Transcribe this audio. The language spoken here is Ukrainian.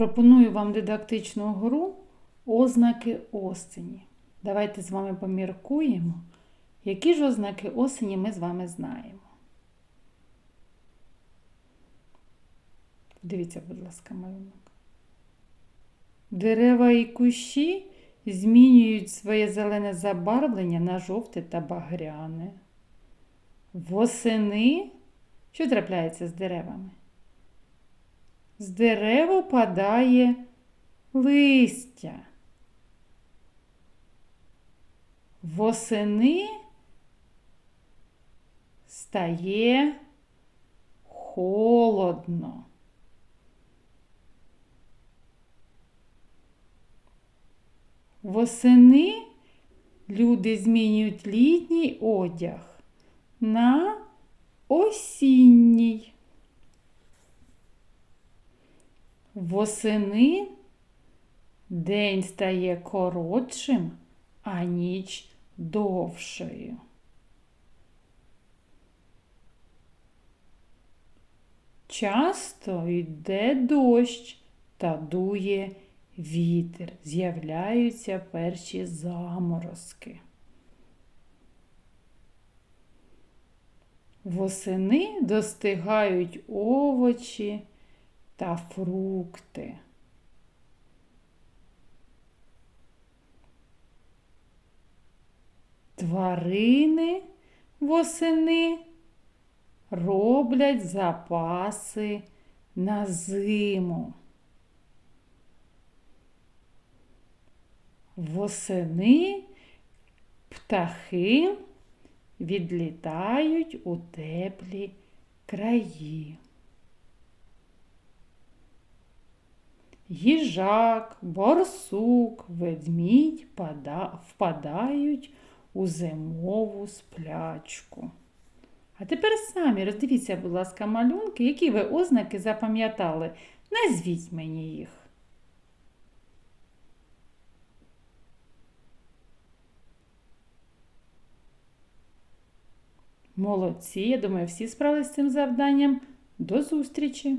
Пропоную вам дидактичну гру ознаки осені. Давайте з вами поміркуємо, які ж ознаки осені ми з вами знаємо. Дивіться, будь ласка, малюнок. Дерева і кущі змінюють своє зелене забарвлення на жовте та багряне. Восени, що трапляється з деревами? З дерев опадає листя. Восени стає холодно. Восени люди змінюють літній одяг на осінній. Восени день стає коротшим, а ніч довшою. Часто йде дощ та дує вітер, з'являються перші заморозки. Восени достигають овочі та фрукти. Тварини восени роблять запаси на зиму. Восени птахи відлітають у теплі краї. Їжак, борсук, ведмідь пада- впадають у зимову сплячку. А тепер самі роздивіться, будь ласка, малюнки, які ви ознаки запам'ятали. Назвіть мені їх. Молодці, я думаю, всі справились з цим завданням. До зустрічі!